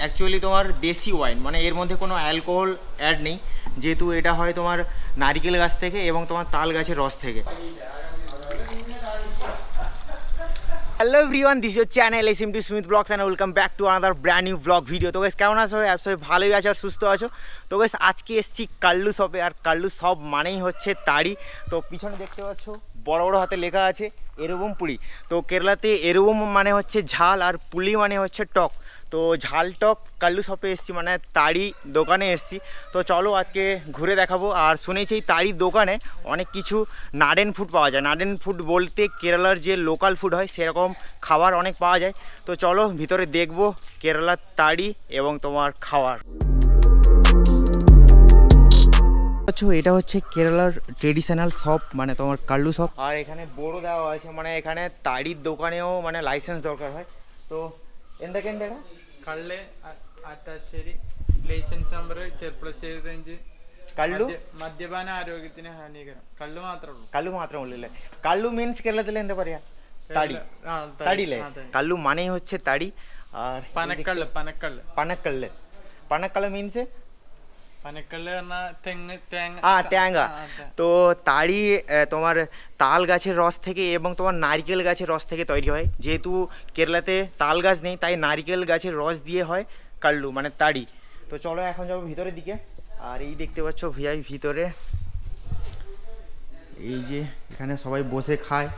Actually তোমার দেশি wine মানে এর মধ্যে কোনো অ্যালকোহল অ্যাড নেই। যেহেতু এটা হয় তোমার নারিকেল গাছ থেকে এবং তোমার তাল গাছের রস থেকে। Hello everyone this your channel S M to Smith vlogs and welcome back to another brand new vlog video তো বেশ কেমন আছো? সবাই ভালোই আছো আর সুস্থ আছো। তো বেশ আজকে এসেছি কাল্লু শপে। আর কাল্লু শপ মানেই হচ্ছে তাড়ি। তো পিছনে দেখতে পাচ্ছ, বড় বড় হাতে লেখা আছে, এরবম পুলি তো কেরালাতে এরবম মানে হচ্ছে ঝাল আর পুলি মানে হচ্ছে টক। তো ঝালটক কাল্লু শপে এসছি মানে তাড়ি দোকানে এসছি। তো চলো আজকে ঘুরে দেখাবো। আর শুনেছি এই তাড়ির দোকানে অনেক কিছু নাডেন ফুড পাওয়া যায়। নাডেন ফুড বলতে কেরালার যে লোকাল ফুড হয় সেরকম খাবার অনেক পাওয়া যায়। তো চলো ভিতরে দেখব কেরালার তাড়ি এবং তোমার খাওয়ার। আচ্ছা, এটা হচ্ছে কেরালার ট্রেডিশনাল শপ মানে তোমার কাল্লু শপ আর এখানে বড় দেওয়া হয়েছে মানে এখানে তাড়ির দোকানেও মানে লাইসেন্স দরকার হয়। তো এন্দাকেন বেড়া হ্যাঁ? കള്ള് Attassery license number Cherpulassery range കള്ളു? മദ്യപാന ആരോഗ്യത്തിന് ഹാനികരം. കള്ളു മാത്രമേ ഉള്ളൂ. കള്ളു മാത്രമേ ഉള്ളൂ അല്ലേ? കള്ളു മീൻസ് കേരളത്തിൽ എന്താ പറയാ? തടി. തടിയില്ലേ? കള്ളു മണയെ വെച്ച് തടി പനക്കള്ള് പനക്കള്ള്. പനക്കള്ള്. പനക്കള്ള് മീൻസ് আ ট্যাঙ্গা তো তাড়ি তোমার তাল গাছের রস থেকে এবং তোমার নারকেল গাছের রস থেকে তৈরি হয়। যেহেতু কেরলাতে তাল গাছ নেই তাই নারকেল গাছের রস দিয়ে হয় কাল্লু মানে তাড়ি তো চলো এখন যাব ভিতরের দিকে। আর এই দেখতে পাচ্ছ ভিআই ভিতরে। এই যে এখানে সবাই বসে খায়।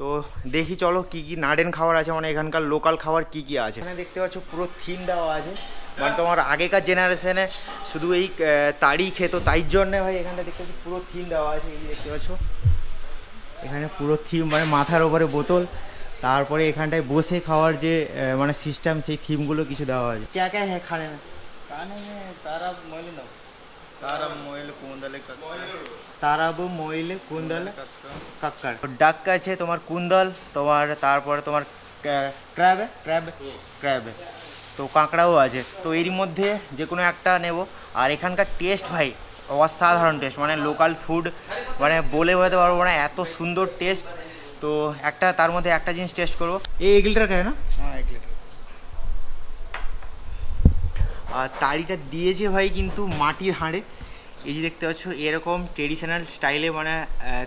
তো দেখি চলো কি কি নারেন খাবার আছে মানে এখানকার লোকাল খাবার কি কি আছে। এখানে দেখতে পাচ্ছ পুরো থিম দেওয়া আছে মানে তোমার আগেকার জেনারেশনে শুধু এই তাড়ি খেত তাই জন্যে ভাই এখানটা দেখতে পাচ্ছি পুরো থিম দেওয়া আছে এই দেখতে পাচ্ছ। এখানে পুরো থিম মানে মাথার ওপরে বোতল তারপরে এখানটায় বসে খাওয়ার যে মানে সিস্টেম সেই থিমগুলো কিছু দেওয়া আছে। কে কে হ্যাঁ খানে না খানে তারা মহিলা তারা মহিলা কোন দলে তারাবু মইল কুন্দল কাক্কার। ডাক আছে তোমার কুন্দল তোমার তারপরে তোমার ক্র্যাব ক্র্যাব ক্র্যাব। তো কাঁকড়াও আছে। তো এরই মধ্যে যে কোনো একটা নেব। আর এখানকার টেস্ট ভাই অসাধারণ টেস্ট। মানে লোকাল ফুড মানে বলে বোঝাতে পারব না এত সুন্দর টেস্ট। তো একটা তার মধ্যে একটা জিনিস টেস্ট করব। এই এক লিটার খায় না? হ্যাঁ এক লিটার আর তাড়িটা দিয়েছে ভাই কিন্তু মাটির হাঁড়ে। এই যে দেখতে পাচ্ছ, এরকম ট্রেডিশনাল স্টাইলে মানে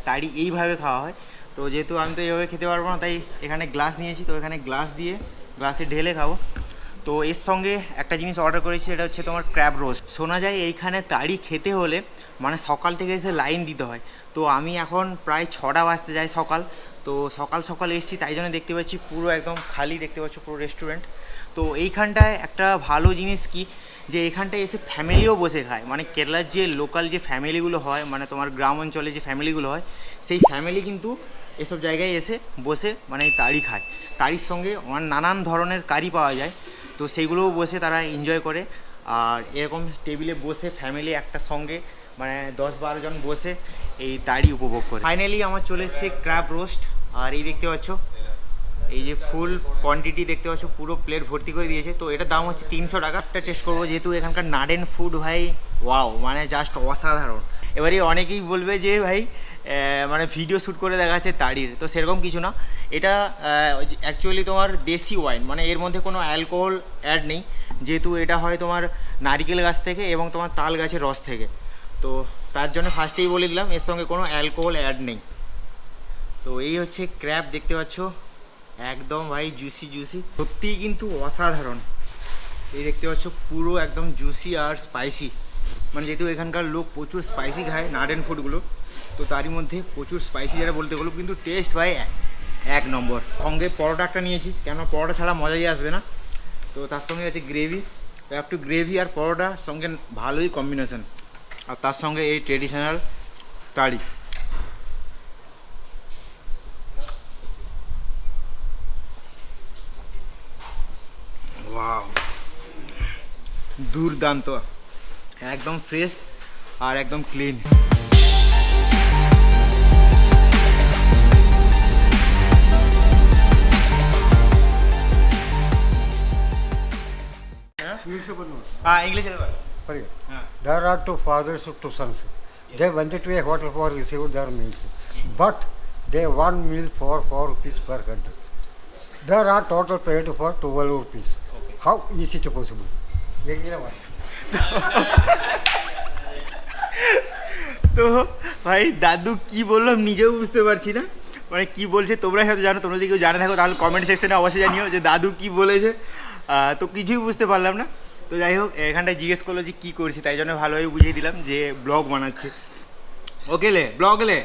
তাড়ি এইভাবে খাওয়া হয়। তো যেহেতু আমি তো এইভাবে খেতে পারব না, তাই এখানে গ্লাস নিয়েছি। তো এখানে গ্লাস দিয়ে গ্লাসে ঢেলে খাব। তো এর সঙ্গে একটা জিনিস অর্ডার করেছি এটা হচ্ছে তোমার ক্র্যাব রোস্ট শোনা যায় এইখানে তাড়ি খেতে হলে মানে সকাল থেকে এসে লাইন দিতে হয়। তো আমি এখন প্রায় ছটা বাজতে যাই সকাল। তো সকাল সকাল এসেছি, তাই জন্য দেখতে পাচ্ছি পুরো একদম খালি, দেখতে পাচ্ছ পুরো রেস্টুরেন্ট তো এইখানটায় একটা ভালো জিনিস কি, যে এখানটায় এসে ফ্যামিলিও বসে খায়। মানে কেরালার যে লোকাল যে ফ্যামিলিগুলো হয় মানে তোমার গ্রাম অঞ্চলে যে ফ্যামিলিগুলো হয়, সেই ফ্যামিলি কিন্তু এসব জায়গায় এসে বসে মানে তাড়ি খায়। তাড়ির সঙ্গে অন- নানান ধরনের কারি পাওয়া যায়। তো সেইগুলোও বসে তারা এনজয় করে। আর এরকম টেবিলে বসে ফ্যামিলি একটা সঙ্গে মানে দশ বারো জন বসে এই তাড়ি উপভোগ করে। ফাইনালি আমার চলে এসছে ক্র্যাব রোস্ট আর এই দেখতে পাচ্ছ, এই যে ফুল কোয়ান্টিটি দেখতে পাচ্ছ, পুরো প্লেট ভর্তি করে দিয়েছে। তো এটার দাম হচ্ছে তিনশো টাকা। একটা টেস্ট করব, যেহেতু এখানকার নাডেন ফুড ভাই ওয়াও মানে জাস্ট অসাধারণ। এবারে অনেকেই বলবে যে ভাই মানে ভিডিও শ্যুট করে দেখা যাচ্ছে তাড়ির তো সেরকম কিছু না। এটা অ্যাকচুয়ালি তোমার দেশি ওয়াইন মানে এর মধ্যে কোনো অ্যালকোহল অ্যাড নেই। যেহেতু এটা হয় তোমার নারিকেল গাছ থেকে এবং তোমার তাল গাছের রস থেকে। তো তার জন্য ফার্স্টেই বলে দিলাম, এর সঙ্গে কোনো অ্যালকোহল অ্যাড নেই। তো এই হচ্ছে ক্র্যাপ দেখতে পাচ্ছ? একদম ভাই জুসি জুসি সত্যিই কিন্তু অসাধারণ। এই দেখতে পাচ্ছ, পুরো একদম জুসি আর স্পাইসি মানে যেহেতু এখানকার লোক প্রচুর স্পাইসি খায় নাডেন ফুডগুলো তো তারই মধ্যে প্রচুর স্পাইসি যারা বলতে গেলো, কিন্তু টেস্ট ভাই এক- নম্বর। সঙ্গে পরোটা একটা নিয়েছিস কেন পরোটা ছাড়া মজাই আসবে না। তো তার সঙ্গে আছে গ্রেভি একটু গ্রেভি আর পরোটা সঙ্গে ভালোই কম্বিনেশন আর তার সঙ্গে এই ট্রেডিশনাল তাড়ি। দুর্দান্ত। একদম ফ্রেশ আর একদম ক্লিন হ্যাঁ? English Sorry. হ্যাঁ There are two fathers of two sons. They went to a hotel for receive their meals, but they one meal for four rupees per head. There are total paid for twelve rupees. Okay how is it possible? Yeah, you know what? তো ভাই দাদু কি বললো আমি নিজেও বুঝতে পারছি না মানে কি বলছে তোমরা হয়তো জানো তোমরা যদি কেউ জানে থাকো তাহলে কমেন্ট সেকশনে অবশ্যই জানিও যে দাদু কি বলেছে আহ, তো কিছুই বুঝতে পারলাম না তো যাই হোক এখানটায় জিজ্ঞেস করল যে কী করছি তাই জন্য ভালোভাবে বুঝিয়ে দিলাম যে ব্লগ বানাচ্ছি। ওকে লে? ব্লগ লে?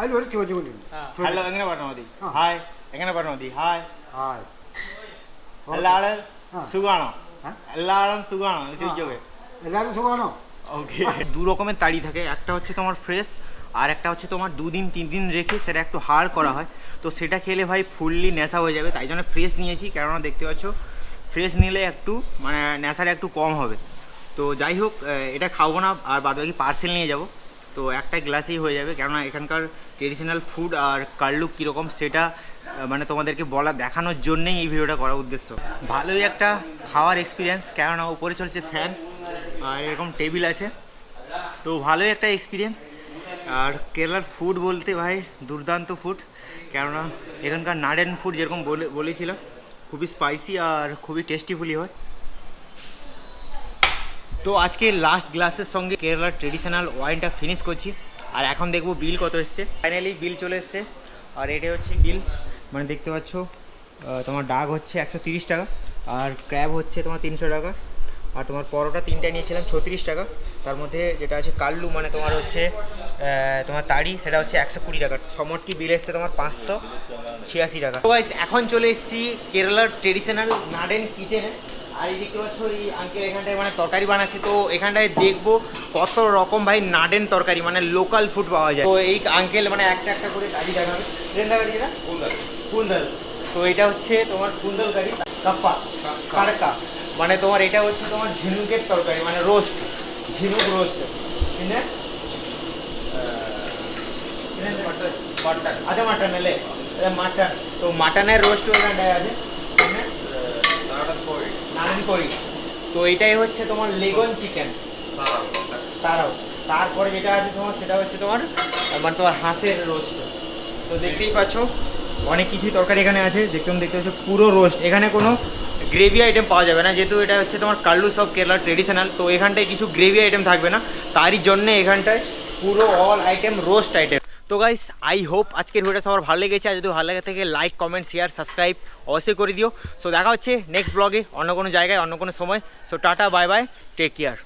ಅಲ್ಲಿ হ্যাঁ। ಹೋಗಿ ಬನ್ನಿ ಹಲೋ ಎಂಗನ ಬರ್ಣ ಮದಿ ಹಾಯ് എങ്ങനെ പറഞ്ഞു മതി ഹായ് ഹായ് എല്ലാളും സുഖാണോ എല്ലാളും സുഖാണോ ചോദിച്ചോക്കെ എല്ലാവരും সুগানো ওকে দু রকমের তাড়ি থাকে। একটা হচ্ছে তোমার ফ্রেশ আর একটা হচ্ছে তোমার দুদিন তিন দিন রেখে সেটা একটু হাড় করা হয়। তো সেটা খেলে ভাই ফুললি নেশা হয়ে যাবে। তাই জন্য ফ্রেশ নিয়েছি। কেননা দেখতে পাচ্ছ ফ্রেশ নিলে একটু মানে নেশাটা একটু কম হবে। তো যাই হোক এটা খাব না, আর বাদ বাকি পার্সেল নিয়ে যাব। তো একটা গ্লাসেই হয়ে যাবে। কেননা এখানকার ট্রেডিশনাল ফুড আর কার্লুক কীরকম, সেটা মানে তোমাদেরকে বলা, দেখানোর জন্যেই এই ভিডিওটা করার উদ্দেশ্য। ভালোই একটা খাওয়ার এক্সপিরিয়েন্স কেননা উপরে চলছে ফ্যান আর এরকম টেবিল আছে। তো ভালোই একটা এক্সপিরিয়েন্স আর কেরালার ফুড বলতে ভাই, দুর্দান্ত ফুড কেননা এখানকার নাড়েন ফুড যেরকম বলে, বলেছিলাম খুবই স্পাইসি আর খুবই টেস্টিফুলি হয়। তো আজকে লাস্ট গ্লাসের সঙ্গে কেরালার ট্রেডিশনাল ওয়াইনটা ফিনিশ করছি। আর এখন দেখব বিল কত এসছে। ফাইনালি বিল চলে এসছে। আর এটা হচ্ছে বিল মানে দেখতে পাচ্ছ তোমার ডাক হচ্ছে একশো টাকা, আর ক্র্যাব হচ্ছে তোমার তিনশো টাকা। আর তোমার পরোটা তিনটা নিয়েছিলাম ছত্রিশ টাকা। তার মধ্যে যেটা আছে কাল্লু মানে তোমার হচ্ছে তোমার তাড়ি সেটা হচ্ছে একশো কুড়ি টাকা। সমটকি বিল এসছে তোমার পাঁচশো ছিয়াশি টাকা। তো এখন চলে এসেছি কেরালার ট্রেডিশনাল নাডেন কিচেনে আর এই দেখতে পাচ্ছ এই আঙ্কেল এখানটায় মানে তরকারি বানাচ্ছে। তো এখানটায় দেখব কত রকম ভাই নাডেন তরকারি মানে লোকাল ফুড পাওয়া যায়। তো এই আঙ্কেল মানে একটা একটা করে গাড়ি দেখাবে। ট্রেন দেখাবে এটা কুন্দাল। তো এটা হচ্ছে তোমার কুন্দাল গাড়ি। কাপ্পা। কাড়কা। মানে তোমার এটা হচ্ছে তোমার ঝিনুকের তরকারি মানে রোস্ট ঝিনুক রোস্ট মটন আদে মটন এলে মাটন তো মাটনের রোস্ট ওখানটায় আছে? নারায়ণ করি তো এটাই হচ্ছে তোমার লেগন চিকেন তারাও। তারপরে যেটা আছে তোমার সেটা হচ্ছে তোমার মানে তোমার হাঁসের রোস্ট তো দেখতেই পাচ্ছ অনেক কিছুই তরকারি এখানে আছে। দেখতে দেখতে পাচ্ছ পুরো রোস্ট এখানে কোনো গ্রেভি আইটেম পাওয়া যাবে না। যেহেতু এটা হচ্ছে তোমার কাল্লু সব কেরলা ট্রেডিশনাল তো এখানটায় কিছু গ্রেভি আইটেম থাকবে না। তারই জন্য এখানটায় পুরো অল আইটেম রোস্ট আইটেম তো গাইস আই হোপ আজকের ভিডিওটা সবার ভালো লেগেছে। আর যদি ভালো লাগে থেকে লাইক কমেন্ট শেয়ার সাবস্ক্রাইব অবশ্যই করে দিও। সো দেখা হচ্ছে নেক্সট ব্লগে অন্য কোনো জায়গায়, অন্য কোনো সময়। So tata bye bye take care